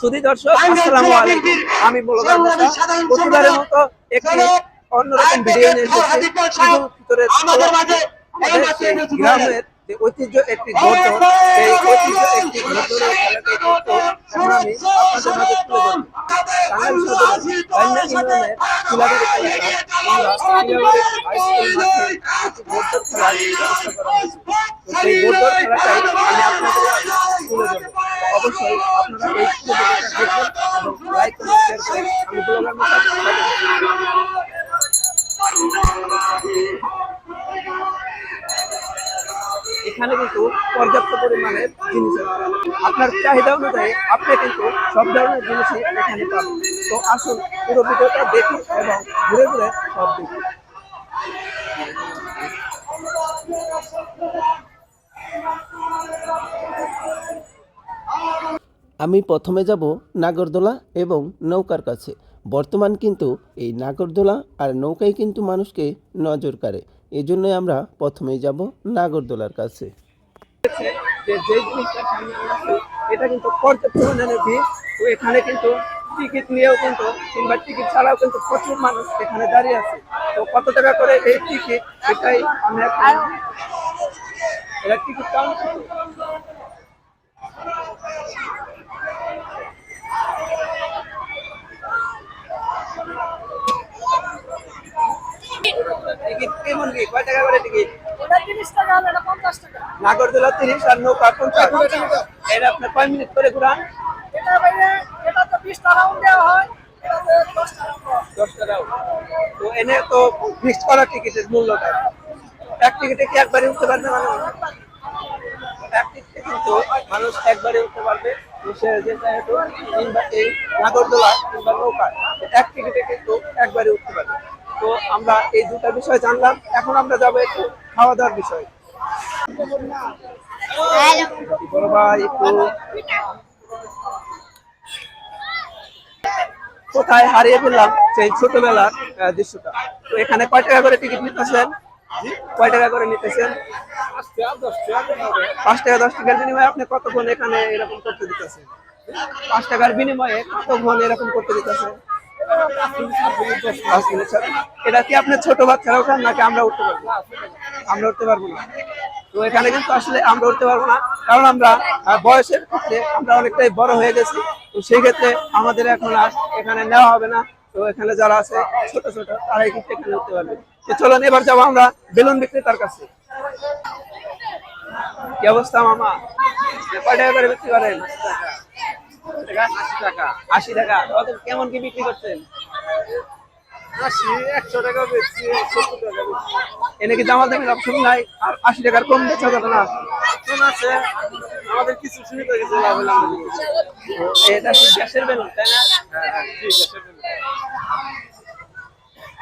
সুধী দর্শক আসসালামু আলাইকুম। আমি বলগার প্রতিবারের মতো একটি অন্যরকম ভিডিও নিয়ে এসেছি। গ্রামের যে ঐতিহ্য একটি ঘোড়দৌড় সেই ঐতিহ্য একটি ঘোড়দৌড়ের খেলাটি কিন্তু আপনাদের মাঝে তুলে ধরব টাঙ্গাইল সদরের বাইনা ইউনিয়নের শিলাবাড়ি এলাকায় আমরা হাই স্কুল মাঠে একটি ঘোড়দৌড় খেলার ব্যবস্থা করা হয়েছে তো সেই ঘোড়দৌড় খেলাটাই আমি আপনাদের তুলে ধরব অবশ্যই আপনারা এই ভিডিওটা দেখবেন এবং লাইক এবং শেয়ার করে আমি ব্লগার মতো এখানে কিন্তু পর্যাপ্ত পরিমাণে জিনিস আপনার চাহিদা অনুযায়ী আপনি কিন্তু সব ধরনের জিনিসই এখানে পাবেন। তো আসুন পুরো ভিডিওটা দেখুন এবং ঘুরে ঘুরে সব দেখুন। আমি প্রথমে যাব নাগরদোলা এবং নৌকার কাছে। বর্তমান কিন্তু এই নাগরদোলা আর নৌকাই কিন্তু মানুষকে নজর কাড়ে। এই জন্যই আমরা প্রথমেই যাব নাগরদোলার কাছে। যে এটা কিন্তু পর্যাপ্ত পরিমাণে এখানে কিন্তু টিকিট নিয়েও কিন্তু, কিংবা টিকিট ছাড়াও কিন্তু প্রচুর মানুষ এখানে দাঁড়িয়ে আছে। তো কত টাকা করে এই টিকিট সেটাই আমরা টিকিট কাউন্ট টিকিট কেমন কি? কয় টাকা করে টিকিট? নাগরদোলা তিরিশ আর নৌকা পঞ্চাশ। এটা আপনার কয় মিনিট করে ঘুরান? এটা বাইরে এটা তো বিশ টাকা দেওয়া হয় এটাতে দশ টাকা দেওয়া। দশ টাকা তো এনে তো ফিক্সড করা টিকিটের মূল্যটা। এক টিকিটে কি একবারে উঠতে পারবে মানুষ? এক টিকিটে কিন্তু মানুষ একবারে উঠতে পারবে। নাগরদোলা কিংবা নৌকা এক টিকিটে কিন্তু একবারে উঠতে পারবে। তো আমরা এই দুটা বিষয় জানলাম। এখন আমরা যাব একটু খাওয়া দাওয়ার বিষয় বড় ভাই একটু? কোথায় হারিয়ে ফেললাম সেই ছোটবেলার দৃশ্যটা? তো এখানে কয় টাকা করে টিকিট নিতেছেন? কয় টাকা করে নিতেছেন? পাঁচ টাকা দশ টাকার বিনিময়ে আপনি কতক্ষণ এখানে এরকম করতে দিতেছেন? পাঁচ টাকার বিনিময়ে কতক্ষণ এরকম করতে দিতেছেন? এটা কি আপনার ছোট বাচ্চারা ওখান নাকি আমরা উঠতে পারব? আমরা উঠতে পারব না। তো এখানে কিন্তু আসলে আমরা উঠতে পারব না। কারণ আমরা বয়সের ক্ষেত্রে আমরা অনেকটাই বড় হয়ে গেছি। তো সেই ক্ষেত্রে আমাদের এখন আর এখানে নেওয়া হবে না। তো এখানে যারা আছে, ছোট ছোট, তারাই কিন্তু এখানে উঠতে পারবে। তো চলুন, এবার যাব আমরা বেলুন বিক্রেতার কাছে। কি অবস্থা মামা? কয় টাকা করে বিক্রি করেন? আশি টাকা। কত কেমন কি বিক্রি করছেন? আশি একশো টাকা বেচছি সত্তর টাকা বেচছি এনে কি দামা দামের অপশন নাই? আর আশি টাকার কম বেচা যাবে না। আছে। আমাদের কিছু সুবিধা কিছু লাভ হলে আমরা দিব। তো এটা গ্যাসের বেলুন তাই না? হ্যাঁ হ্যাঁ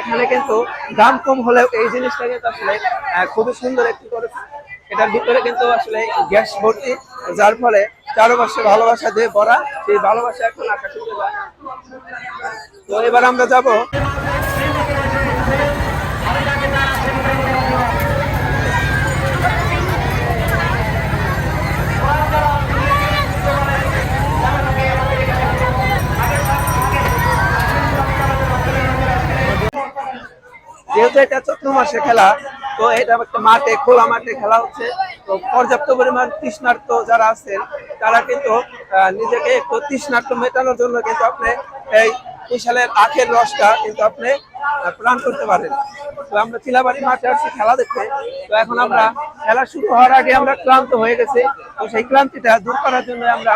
এখানে কিন্তু দাম কম হলেও এই জিনিসটা কিন্তু আসলে খুবই সুন্দর একটি করে এটার ভিতরে কিন্তু আসলে গ্যাস ভর্তি যার ফলে চারপাশে ভালোবাসা দিয়ে ভরা, সেই ভালোবাসা এখন আকাশে তো এবার আমরা যাব। যেহেতু এটা চৈত্র মাসে খেলা, তো এটা একটা মাঠে, খোলা মাঠে খেলা হচ্ছে। তো পর্যাপ্ত পরিমাণ তৃষ্ণার্ত যারা আছেন তারা কিন্তু নিজেকে একটু তৃষ্ণার্ত মেটানোর জন্য কিন্তু আপনি এই বিশালের আখের রসটা কিন্তু আপনি প্রাণ করতে পারেন। তো আমরা চিলাবাড়ি মাঠে আসছি খেলা দেখতে। তো এখন আমরা খেলা শুরু হওয়ার আগে আমরা ক্লান্ত হয়ে গেছি। তো সেই ক্লান্তিটা দূর করার জন্য আমরা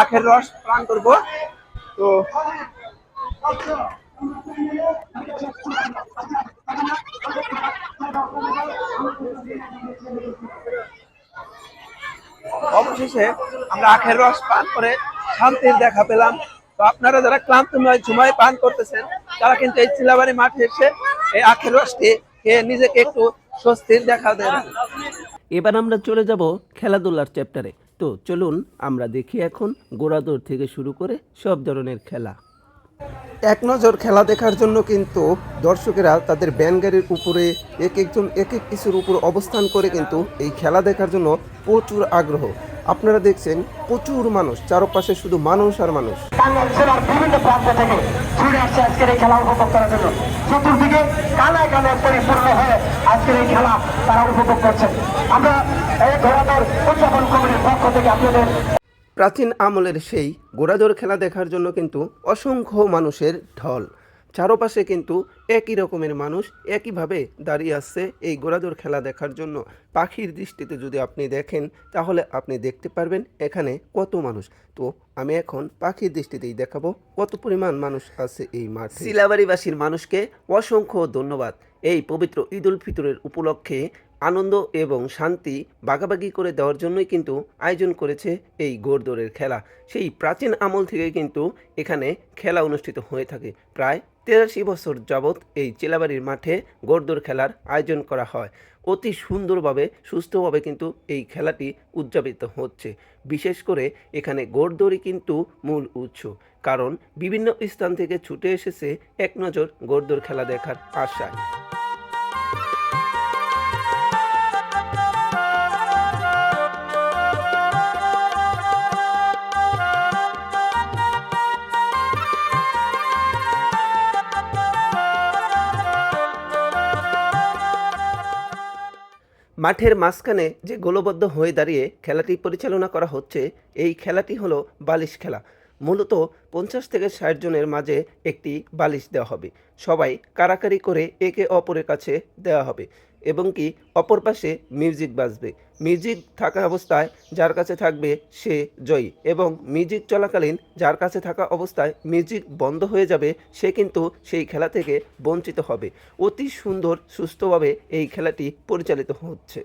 আখের রস প্রাণ করব। তো অবশেষে আমরা আখের রস পান করে শান্তির দেখা পেলাম। তো আপনারা যারা ক্লান্তময় ঝুমায় পান করতেছেন তারা কিন্তু এই চিলাবাড়ি মাঠে এসে এই আখের রসটি খেয়ে নিজেকে একটু স্বস্তির দেখা দেন। এবার আমরা চলে যাব খেলাধুলার চ্যাপ্টারে। তো চলুন আমরা দেখি এখন গোড়াদৌড় থেকে শুরু করে সব ধরনের খেলা। এক নজর খেলা দেখার জন্য কিন্তু দর্শকেরা তাদের ব্যান গাড়ির উপরে এক একজন এক এক কিছুর উপর অবস্থান করে কিন্তু এই খেলা দেখার জন্য প্রচুর আগ্রহ। আপনারা দেখছেন প্রচুর মানুষ চারপাশে শুধু মানুষ আর মানুষ। জেলার বিভিন্ন প্রান্ত থেকে ছুটে আসছে আজকের এই খেলা উপভোগ করার জন্য। চতুর্দিকে কানায় কানায় পরিপূর্ণ হয়ে আজকের এই খেলা তারা উপভোগ করছেন। আমরা এই ঘোড়াদৌড় উদযাপন কমিটির পক্ষ থেকে আপনাদের প্রাচীন আমলের সেই গোড়াদৌড় খেলা দেখার জন্য কিন্তু অসংখ্য মানুষের ঢল। চারপাশে কিন্তু একই রকমের মানুষ একইভাবে দাঁড়িয়ে আসছে এই গোড়াদৌড় খেলা দেখার জন্য। পাখির দৃষ্টিতে যদি আপনি দেখেন, তাহলে আপনি দেখতে পারবেন এখানে কত মানুষ। তো আমি এখন পাখির দৃষ্টিতেই দেখাবো কত পরিমাণ মানুষ আছে এই মাঠ। শিলাবাড়িবাসীর মানুষকে অসংখ্য ধন্যবাদ। এই পবিত্র ঈদ উল ফিতরের উপলক্ষে আনন্দ এবং শান্তি বাগাবাগি করে দেওয়ার জন্যই কিন্তু আয়োজন করেছে এই গোড়দৌড়ের খেলা। সেই প্রাচীন আমল থেকে কিন্তু এখানে খেলা অনুষ্ঠিত হয়ে থাকে। প্রায় তেরাশি বছর যাবৎ এই চেলাবাড়ির মাঠে গোড়দৌড় খেলার আয়োজন করা হয়। অতি সুন্দরভাবে, সুস্থভাবে কিন্তু এই খেলাটি উদযাপিত হচ্ছে। বিশেষ করে এখানে গোড়দৌড়ি কিন্তু মূল উৎস। কারণ বিভিন্ন স্থান থেকে ছুটে এসেছে এক নজর গোড়দৌড় খেলা দেখার আশায়। মাঠের মাঝখানে যে গোলবদ্ধ হয়ে দাঁড়িয়ে খেলাটি পরিচালনা করা হচ্ছে, এই খেলাটি হলো বালিশ খেলা। মূলত পঞ্চাশ থেকে ষাট জনের মাঝে একটি বালিশ দেওয়া হবে। সবাই কারাকারি করে একে অপরের কাছে দেওয়া হবে এবং কি অপর পাশে মিউজিক বাজবে। মিউজিক থাকা অবস্থায় যার কাছে থাকবে সে জয়ী এবং মিউজিক চলাকালীন যার কাছে থাকা অবস্থায় মিউজিক বন্ধ হয়ে যাবে সে কিন্তু সেই খেলা থেকে বঞ্চিত হবে। অতি সুন্দর সুস্থভাবে এই খেলাটি পরিচালিত হচ্ছে।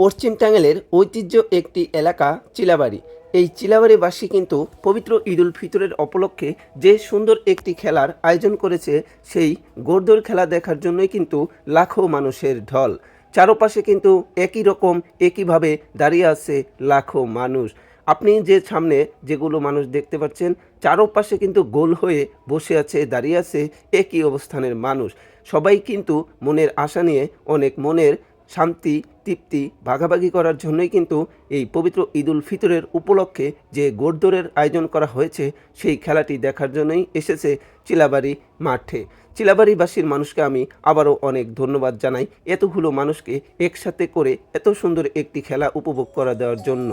পশ্চিম টাঙ্গাইলের ঐতিহ্য একটি এলাকা, চিলাবাড়ি। এই চিলাবাড়িবাসী কিন্তু পবিত্র ঈদুল ফিতরের উপলক্ষে যে সুন্দর একটি খেলার আয়োজন করেছে, সেই গোড়দৌড় খেলা দেখার জন্যই কিন্তু লাখো মানুষের ঢল। চারপাশে কিন্তু একই রকম, একইভাবে দাঁড়িয়ে আছে লাখো মানুষ। আপনি যে সামনে যেগুলো মানুষ দেখতে পাচ্ছেন, চারপাশে কিন্তু গোল হয়ে বসে আছে, দাঁড়িয়ে আছে একই অবস্থানের মানুষ। সবাই কিন্তু মনের আশা নিয়ে, অনেক মনের শান্তি, তৃপ্তি, ভাগাভাগি করার জন্যই কিন্তু এই পবিত্র ঈদুল ফিতরের উপলক্ষে যে গোড়দৌড়ের আয়োজন করা হয়েছে, সেই খেলাটি দেখার জন্যই এসেছে চিলাবাড়ি মাঠে। চিলাবাড়িবাসীর মানুষকে আমি আবারও অনেক ধন্যবাদ জানাই এতগুলো মানুষকে একসাথে করে এত সুন্দর একটি খেলা উপভোগ করা দেওয়ার জন্য।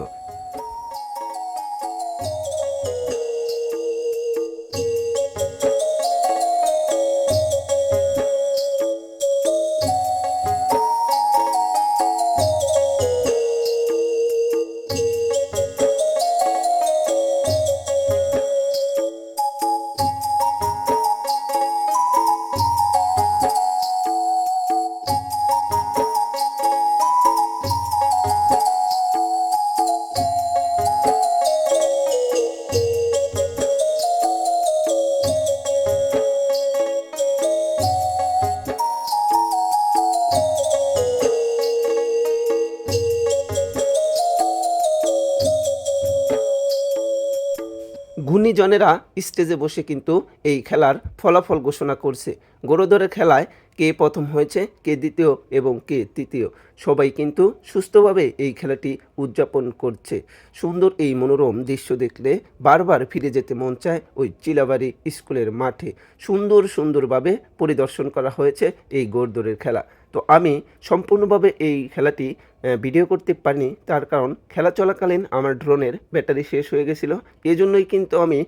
গুণীজনেরা স্টেজে বসে কিন্তু এই খেলার ফলাফল ঘোষণা করছে। গোরোদরের খেলায় কে প্রথম হয়েছে, কে দ্বিতীয় এবং কে তৃতীয়। সবাই কিন্তু সুস্থভাবে এই খেলাটি উদযাপন করছে। সুন্দর এই মনোরম দৃশ্য দেখলে বারবার ফিরে যেতে মন চায় ওই চিলাবাড়ি স্কুলের মাঠে। সুন্দর, সুন্দরভাবে পরিদর্শন করা হয়েছে এই গোড়দৌড়ের খেলা। তো আমি সম্পূর্ণভাবে এই খেলাটি ভিডিও করতে পারিনি, তার কারণ খেলা চলাকালীন আমার ড্রোনের ব্যাটারি শেষ হয়ে গেছিল। এই জন্যই কিন্তু আমি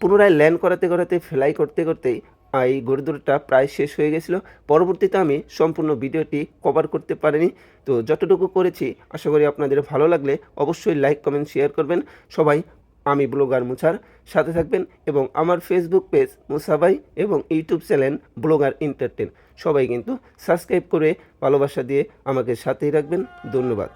পুনরায় ল্যান্ড করাতে করাতে, ফ্লাই করতে, করতেই এই গরুদুরটা প্রায় শেষ হয়ে গেছিল। পরবর্তীতে আমি সম্পূর্ণ ভিডিওটি কভার করতে পারিনি। তো যতটুকু করেছি, আশা করি আপনাদের ভালো লাগলে অবশ্যই লাইক কমেন্ট শেয়ার করবেন। সবাই, আমি ব্লগার মুছার সাথে থাকবেন এবং আমার ফেসবুক পেজ মুসাবাই এবং ইউটিউব চ্যানেল ব্লগার এন্টারটেন সবাই কিন্তু সাবস্ক্রাইব করে ভালোবাসা দিয়ে আমাকে সাথেই রাখবেন। ধন্যবাদ।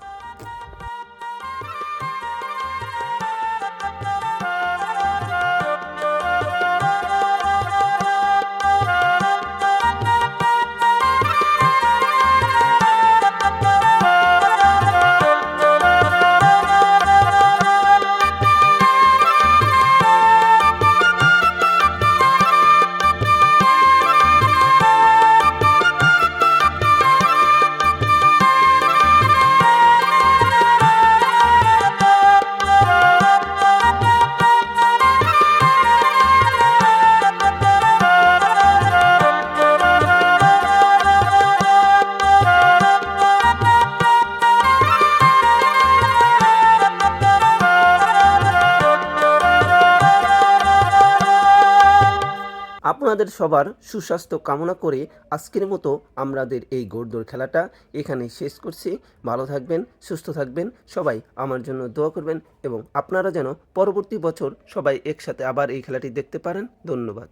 আপনাদের সবার সুস্বাস্থ্য কামনা করে আজকের মতো আমাদের এই গোড়দৌড় খেলাটা এখানে শেষ করছি। ভালো থাকবেন, সুস্থ থাকবেন, সবাই আমার জন্য দোয়া করবেন এবং আপনারা যেন পরবর্তী বছর সবাই একসাথে আবার এই খেলাটি দেখতে পারেন। ধন্যবাদ।